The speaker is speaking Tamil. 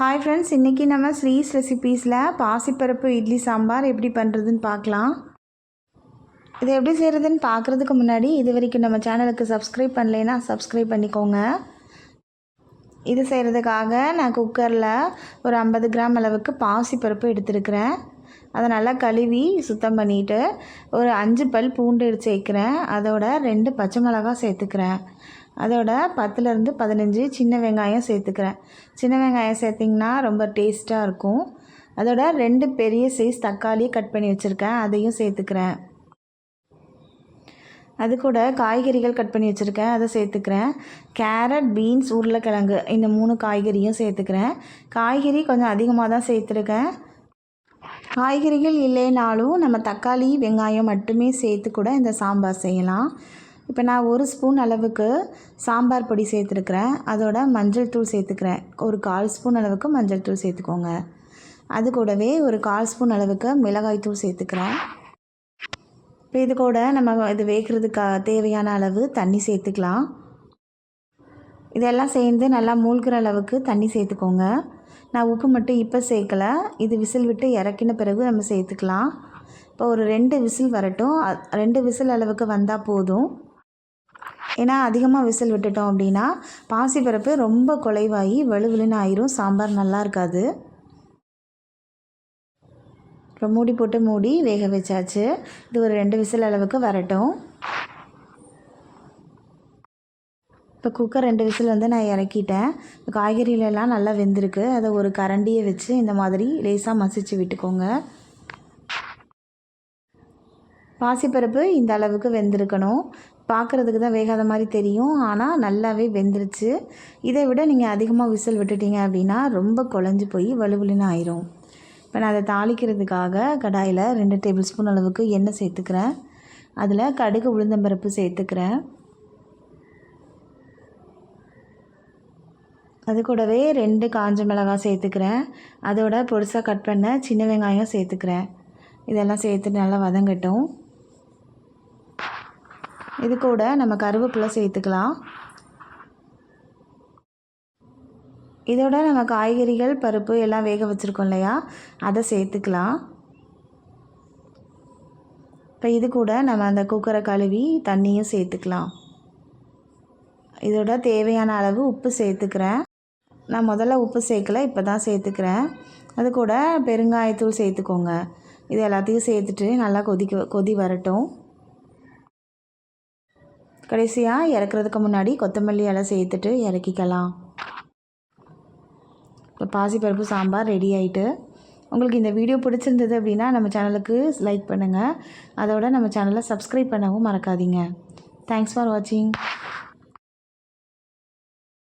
ஹாய் ஃப்ரெண்ட்ஸ் இன்றைக்கி நம்ம ஸ்ரீஸ் ரெசிபீஸில் பாசிப்பருப்பு இட்லி சாம்பார் எப்படி பண்ணுறதுன்னு பார்க்கலாம். இதை எப்படி செய்கிறதுன்னு பார்க்குறதுக்கு முன்னாடி இது வரைக்கும் நம்ம சேனலுக்கு சப்ஸ்கிரைப் பண்ணலைன்னா சப்ஸ்கிரைப் பண்ணிக்கோங்க. இது செய்கிறதுக்காக நான் குக்கரில் ஒரு ஐம்பது கிராம் அளவுக்கு பாசிப்பருப்பு எடுத்துருக்கிறேன். அதை நல்லா கழுவி சுத்தம் பண்ணிவிட்டு ஒரு அஞ்சு பல் பூண்டு எடுத்து சேர்க்குறேன் அதோட ரெண்டு பச்சை மிளகா சேர்த்துக்கிறேன். அதோட பத்துலேருந்து பதினஞ்சு சின்ன வெங்காயம் சேர்த்துக்கிறேன். சின்ன வெங்காயம் சேர்த்திங்கன்னா ரொம்ப டேஸ்ட்டாக இருக்கும். அதோட ரெண்டு பெரிய சைஸ் தக்காளி கட் பண்ணி வச்சுருக்கேன். அதையும் சேர்த்துக்கிறேன். அது கூட காய்கறிகள் கட் பண்ணி வச்சுருக்கேன். அதை சேர்த்துக்கிறேன். கேரட் பீன்ஸ் உருளைக்கிழங்கு இந்த மூணு காய்கறியும் சேர்த்துக்கிறேன். காய்கறி கொஞ்சம் அதிகமாக தான் சேர்த்துருக்கேன். காய்கறிகள் இல்லைனாலும் நம்ம தக்காளி வெங்காயம் மட்டுமே சேர்த்து கூட இந்த சாம்பார் செய்யலாம். இப்போ நான் ஒரு ஸ்பூன் அளவுக்கு சாம்பார் பொடி சேர்த்துருக்குறேன். அதோட மஞ்சள் தூள் சேர்த்துக்கிறேன். ஒரு கால் ஸ்பூன் அளவுக்கு மஞ்சள் தூள் சேர்த்துக்கோங்க. அது கூடவே ஒரு கால் ஸ்பூன் அளவுக்கு மிளகாய் தூள் சேர்த்துக்கிறேன். இப்போ இது கூட நம்ம இது வேகிறதுக்கு தேவையான அளவு தண்ணி சேர்த்துக்கலாம். இதெல்லாம் சேர்ந்து நல்லா மூழ்கிற அளவுக்கு தண்ணி சேர்த்துக்கோங்க. நான் உப்பு மட்டும் இப்போ சேர்க்கலை. இது விசில் விட்டு இறக்கின பிறகு நம்ம சேர்த்துக்கலாம். இப்போ ஒரு ரெண்டு விசில் வரட்டும். ரெண்டு விசில் அளவுக்கு வந்தால் போதும். ஏன்னா அதிகமாக விசில் விட்டுட்டோம் அப்படின்னா பாசிப்பருப்பு ரொம்ப குலைவாகி வலுவிலுன்னு ஆயிரும். சாம்பார் நல்லா இருக்காது. இப்போ மூடி போட்டு மூடி வேக வச்சாச்சு. இது ஒரு ரெண்டு விசில் அளவுக்கு வரட்டும். இப்போ குக்கர் ரெண்டு விசில் வந்து நான் இறக்கிட்டேன். இப்போ காய்கறியிலலாம் நல்லா வெந்திருக்கு. அதை ஒரு கரண்டியை வச்சு இந்த மாதிரி லேசாக மசிச்சு விட்டுக்கோங்க. பாசிப்பருப்பு இந்த அளவுக்கு வெந்திருக்கணும். பார்க்குறதுக்கு தான் வேகாத மாதிரி தெரியும். ஆனால் நல்லாவே வெந்துருச்சு. இதை விட நீங்கள் அதிகமாக விசில் விட்டுட்டீங்க அப்படின்னா ரொம்ப குழஞ்சி போய் வலுவலுன்னு ஆயிரும். இப்போ நான் அதை தாளிக்கிறதுக்காக கடாயில் ரெண்டு டேபிள் ஸ்பூன் அளவுக்கு எண்ணெய் சேர்த்துக்கிறேன். அதில் கடுகு உளுந்தம்பருப்பு சேர்த்துக்கிறேன். அது கூடவே ரெண்டு காஞ்ச மிளகாய் சேர்த்துக்கிறேன். அதோட பொருசாக கட் பண்ண சின்ன வெங்காயம் சேர்த்துக்கிறேன். இதெல்லாம் சேர்த்து நல்லா வதங்கட்டும். இது கூட நம்ம கருவேப்பிலை சேர்த்துக்கலாம். இதோட நம்ம காய்கறிகள் பருப்பு எல்லாம் வேக வச்சுருக்கோம் இல்லையா? அதை சேர்த்துக்கலாம். இப்போ இது கூட நம்ம அந்த குக்கரை கழுவி தண்ணியும் சேர்த்துக்கலாம். இதோட தேவையான அளவு உப்பு சேர்த்துக்கிறேன். நான் முதல்ல உப்பு சேர்க்கல இப்போ தான் சேர்த்துக்கிறேன். அது கூட பெருங்காயத்தூள் சேர்த்துக்கோங்க. இது எல்லாத்தையும் சேர்த்துட்டு நல்லா கொதிக்க கொதி வரட்டும். கடைசியாக இறக்குறதுக்கு முன்னாடி கொத்தமல்லி இலை சேர்த்துட்டு இறக்கிக்கலாம். இப்போ பாசிப்பருப்பு சாம்பார் ரெடி ஆகிட்டு உங்களுக்கு இந்த வீடியோ பிடிச்சிருந்தது அப்படின்னா நம்ம சேனலுக்கு லைக் பண்ணுங்கள் அதோட நம்ம சேனலை சப்ஸ்கிரைப் பண்ணவும் மறக்காதீங்க. தேங்க்ஸ் ஃபார் வாட்சிங்